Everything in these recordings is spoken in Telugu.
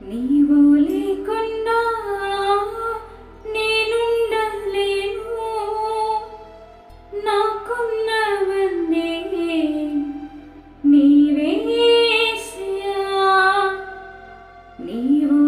నీవు లేకుండా నేనుండలేను. నాకున్నవన్నీ నీవేసయా నీవు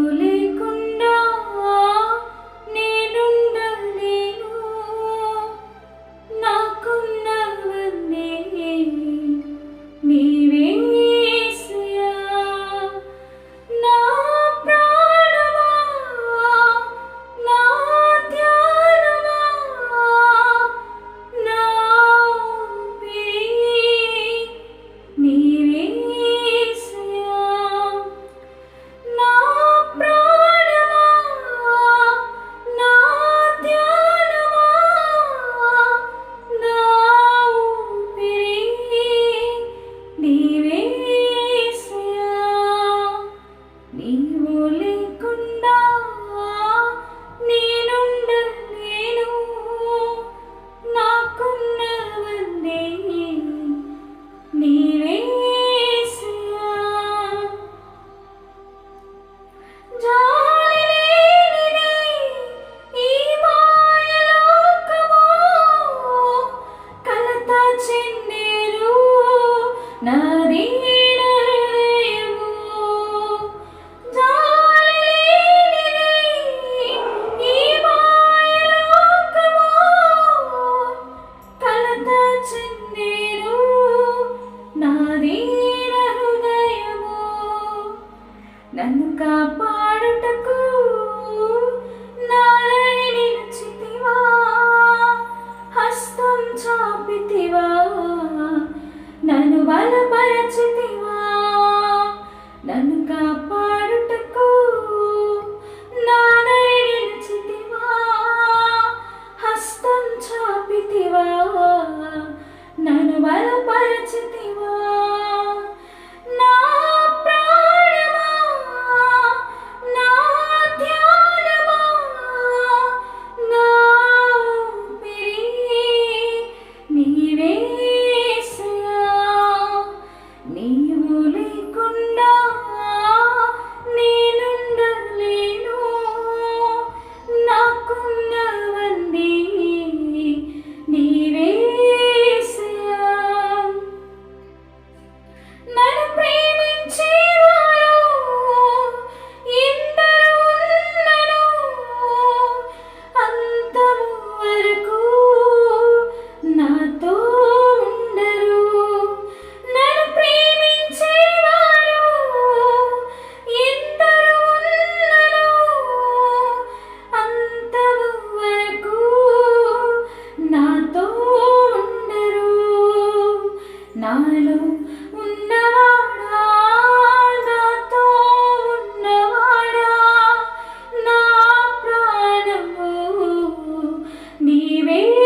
నన్ను కాపాడుటకు నారాయణి నచ్చితివా? హస్తం చాపితివా? నన్ను బలపరచితివా? నన్ను కాపాడుటకు నారాయణి నచ్చితివా? హస్తం చాపితివా? నన్ను బలపరచితివా? made